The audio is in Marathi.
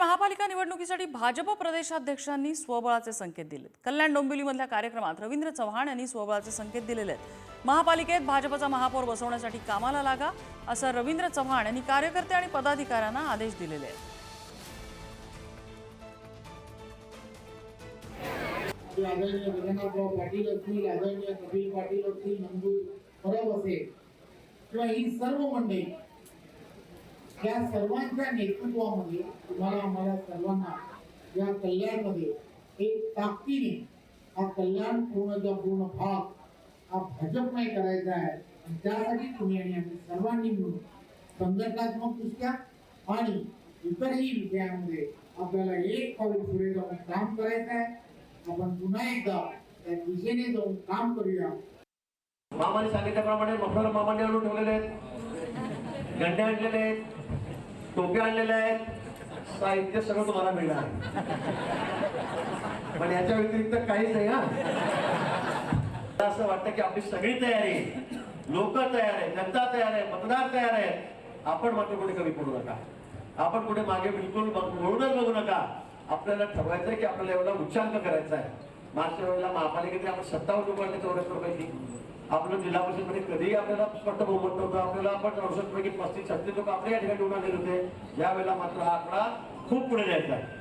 महापालिका निवडणुकीसाठी भाजप प्रदेशाध्यक्षांनी स्वबळाचे संकेत दिलेत. कल्याण डोंबिवलीमधल्या कार्यक्रमात रवींद्र चव्हाण यांनी स्वबळाचे संकेत दिलेले आहेत. महापालिकेत भाजपचा महापौर बसवण्यासाठी कामाला लागा असं रवींद्र चव्हाण यांनी कार्यकर्ते आणि पदाधिकाऱ्यांना आदेश दिलेले आहेत. आदरणीय पाटील असतील आदरणीय कपिल पाटील असतील परब असेल. किंवा ही सर्व मंडळी या सर्वांच्या नेतृत्वामध्ये तुम्हाला आम्हाला सर्वांना या कल्याणमध्ये एक ताकदीने हा कल्याण पूर्णचा पूर्ण भाग हा भाजपमय करायचा आहे. आणि त्यासाठी तुम्ही आणि आम्ही सर्वांनी मिळून संघटनात्मक दृष्ट्या आणि इतरही विषयामध्ये आपल्याला एक पाऊल पुढे जाऊन काम करायचं आहे. आपण पुन्हा एकदा त्या दिशेने जाऊन काम करूया. मामाने सांगितल्याप्रमाणे मफलर मामाने आणून ठेवलेले आहेत. गंडे आणलेले आहेत. टोप्या आणलेल्या आहेत. साहित्य सगळं तुम्हाला मिळणार. पण याच्या व्यतिरिक्त काहीच नाही हा. असं वाटतं की आपली सगळी तयारी लोक तयार आहे जनता तयार आहे मतदार तयार आहे आपण मात्र कुठे कमी पडू नका. आपण कुठे मागे बिलकुल बघ- वळूनच बघू नका. आपल्याला ठरवायचं आहे की आपल्याला एवढा उच्चांक करायचा आहे मागच्या वेळेला महापालिकेचे आपण सत्तावन्न रुपयाने चौऱ्याहत्तर पैकी आपलं जिल्हा परिषदमध्ये कधीही आपल्याला स्पष्ट बहुमत नव्हतं. आपल्याला आपण चौसष्ट पैकी पस्तीस छत्तीस लोक आपल्या या ठिकाणी निवडून होते. यावेळेला मात्र हा आकडा खूप पुढे जायचा. आहे